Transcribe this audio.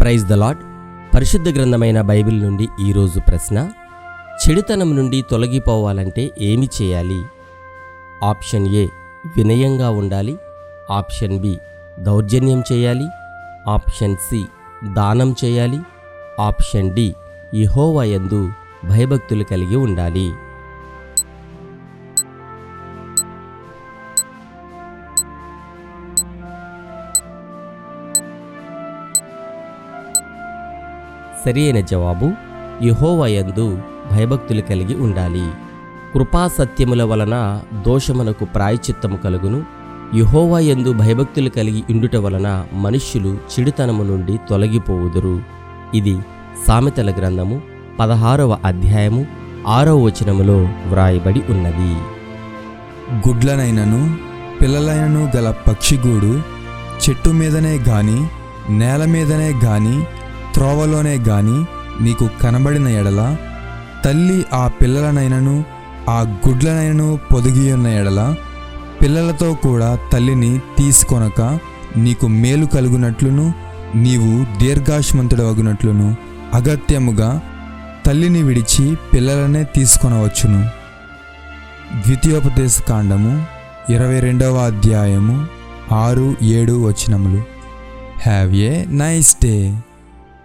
Praise the lord పరిశుద్ధ గ్రంథమైన Bible నుండి ఈరోజు ప్రశ్న చెడుతనం నుండి తొలగిపోవాలంటే ఏమి చేయాలి? ఆప్షన్ ఏ వినయంగా ఉండాలి. ఆప్షన్ బి దౌర్జన్యం చేయాలి. ఆప్షన్ సి దానం చేయాలి. ఆప్షన్ డి ఇహోవా యందు భయభక్తులు కలిగి ఉండాలి. సరియైన జవాబు యహోవయందు భయభక్తులు కలిగి ఉండాలి. కృపాసత్యముల వలన దోషమునకు ప్రాయచిత్తము కలుగును. యందు భయభక్తులు కలిగి ఉండుట వలన మనుష్యులు చెడుతనము నుండి తొలగిపోవుదురు. ఇది సామెతల గ్రంథము పదహారవ అధ్యాయము ఆరవ వచనములో వ్రాయబడి ఉన్నది. గుడ్లనైనను పిల్లలైనను గల పక్షిగూడు చెట్టు మీదనే గాని నేల మీదనే గాని త్రోవలోనే గాని నీకు కనబడిన ఎడల తల్లి ఆ పిల్లలనైనను ఆ గుడ్లనైనను పొదిగియున్న ఎడల పిల్లలతో కూడా తల్లిని తీసుకొనక నీకు మేలు కలుగునట్లును నీవు దీర్ఘాశ్మంతుడవగునట్లును అగత్యముగా తల్లిని విడిచి పిల్లలనే తీసుకొనవచ్చును. ద్వితీయోపదేశ కాండము ఇరవై రెండవ అధ్యాయము ఆరు ఏడు వచనములు. Have a nice day